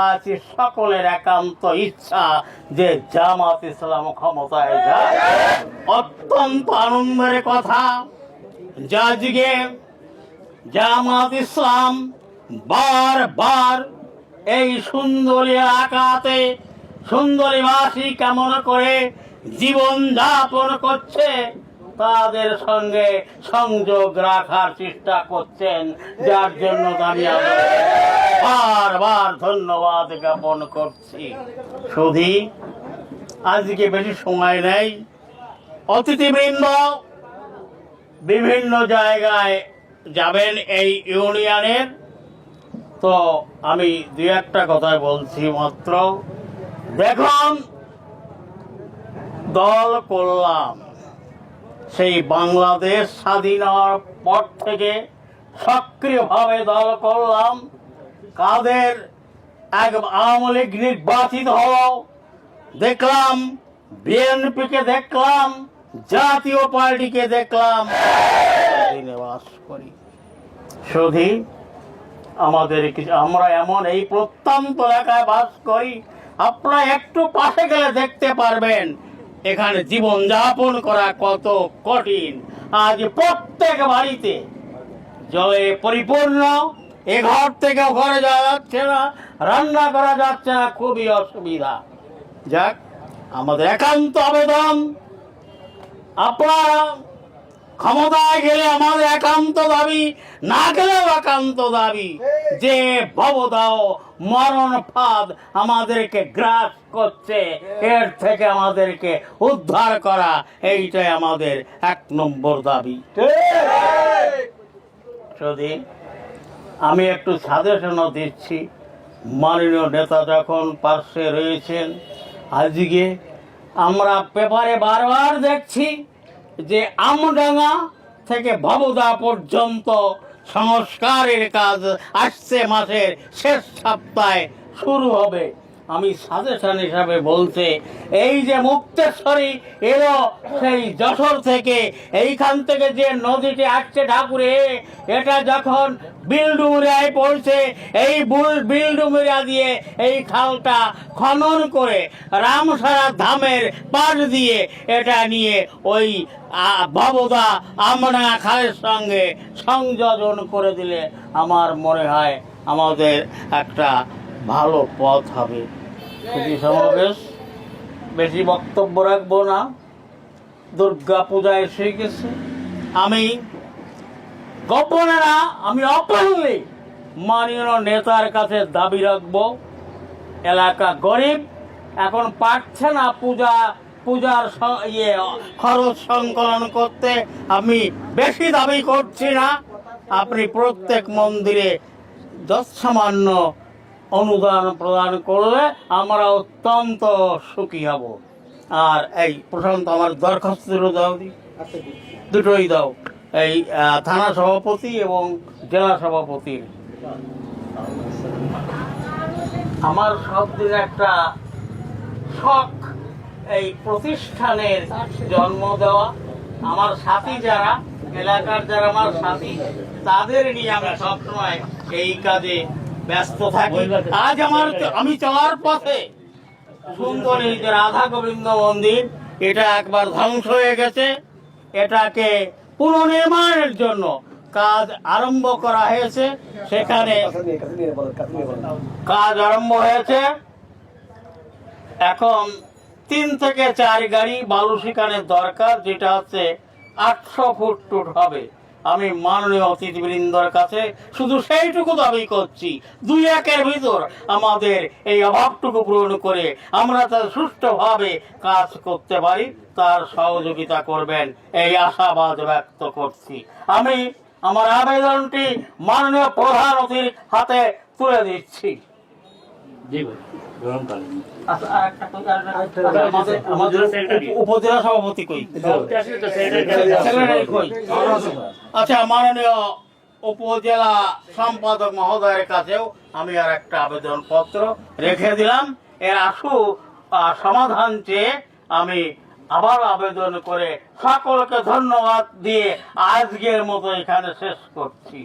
আজ সকলের একান্ত ইচ্ছা যে জামাত ইসলাম ক্ষমতায় যায় অত্যন্ত আনন্দের কথা। যে আজকে জামাত ইসলাম বারবার এই সুন্দরী এলাকাতে সুন্দরীবাসী কেমন করে জীবন যাপন করছে, তাদের সঙ্গে সংযোগ রাখার চেষ্টা করছেন। যার জন্য আমি বারবার ধন্যবাদ জ্ঞাপন করছি। শুধু আজকে বেশি সময় নেই। অতিথিবৃন্দ বিভিন্ন জায়গায় যাবেন এই ইউনিয়নের। তো আমি দু একটা কথা বলছি মাত্র। দেখুন দল করলাম। সেই বাংলাদেশ স্বাধীন হওয়ার পর থেকে সক্রিয়ভাবে দল করলাম। কাদের এক আওয়ামী লীগ নির্বাচিত হলো দেখলাম, বিএনপিকে দেখলাম, জাতীয় পার্টিকে দেখলাম। বাস করি। শুধু আমাদের আমরা এমন এই প্রত্যন্ত এলাকায় বাস করি, আপনারা একটু পাশে গেলে দেখতে পারবেন, এখানে জীবন যাপন করা কত কঠিন। আজ প্রত্যেক বাড়িতে জলে পরিপূর্ণ। এ ঘর থেকে ঘরে যাওয়া যাচ্ছে না রান্না করা যাচ্ছে না খুবই অসুবিধা। যাক আমাদের একান্ত আবেদন। আপনারা ক্ষমতায় গেলে আমাদের একান্ত দাবি না গেলেও একান্ত দাবি যে ভবদাও মরণ ফাঁদ আমাদেরকে গ্রাস করছে এর থেকে আমাদেরকে উদ্ধার করা এইটাই আমাদের এক নম্বর দাবি। যদি আমি একটু সাজেশনও দিচ্ছি। মাননীয় নেতা যখন পার্শ্বে রয়েছেন, আজকে আমরা পেপারে বারবার দেখছি যে আমডাঙ্গা থেকে ভবদা পর্যন্ত সংস্কারের কাজ আসছে মাসের শেষ সপ্তাহে শুরু হবে। আমি সাজেশন হিসাবে বলতে এই যে মুক্তেশ্বরী এলো সেই যশোর থেকে, এইখান থেকে যে নদীটি আসছে ঠাকুরে এটা যখন বিলডুমুরিয়ায় পড়ছে, এই বুল বিলডুমুরিয়া দিয়ে এই খালটা খনন করে রামসারা ধামের পাশ দিয়ে এটা নিয়ে ওই বাবুদা আমরা খালের সঙ্গে সংযোজন করে দিলে আমার মনে হয় আমাদের একটা ভালো পথ হবে। শুধু সমাবেশ। বেশি বক্তব্য রাখব না। দুর্গা পূজা এসে গেছে। আমি গোপনে না আমি অপরলি মাননীয় নেতার কাছে দাবি রাখব, এলাকা গরিব, এখন পারছে না পূজা, পূজার ইয়ে খরচ সংকলন করতে। আমি বেশি দাবি করছি না। আপনি প্রত্যেক মন্দিরে যৎসামান্য অনুদান প্রদান করলে আমরা অত্যন্ত সুখী হব। আর এই প্রশান্ত আমার দরখাস্ত দাও দি। দুটোই দাও। এই থানা সভাপতি এবং জেলা সভাপতির আমার সব দিন একটা শখ এই প্রতিষ্ঠানের জন্ম দেওয়া। আমার সাথী যারা এলাকার যারা আমার সাথী তাদের নিয়ে আমি সবসময় এই কাজে ব্যস্ত থাকি। আজ আমার আমি চলার পথে সুন্দর এই যে রাধা গোবিন্দ মন্দির, এটা একবার ধ্বংস হয়ে গেছে। এটাকে পুনর্নির্মাণের জন্য কাজ আরম্ভ করা হয়েছে। সেখানে কাজ আরম্ভ হয়েছে। এখন তিন থেকে চার গাড়ি বালু সেখানের দরকার, যেটা হচ্ছে আটশো ফুট টুট হবে। আমি মাননীয় অতিথিবৃন্দর কাছে শুধু সেইটুকু দাবি করছি। দুই একের ভিতর আমাদের এই অভাবটুকু পূরণ করে আমরা তার সুষ্ঠুভাবে কাজ করতে পারি, তার সহযোগিতা করবেন। এই আশাবাদ ব্যক্ত করছি। আমি আমার আবেদনটি মাননীয় প্রধান অতিথির হাতে তুলে দিচ্ছি। উপজেলা সভাপতি কই? আচ্ছা মাননীয় উপজেলা সম্পাদক মহোদয়ের কাছেও আমি আর একটা আবেদন পত্র রেখে দিলাম। এর আশু আহ, সমাধান চেয়ে আমি আবার আবেদন করে সকলকে ধন্যবাদ দিয়ে আজকের মতো এখানে শেষ করছি।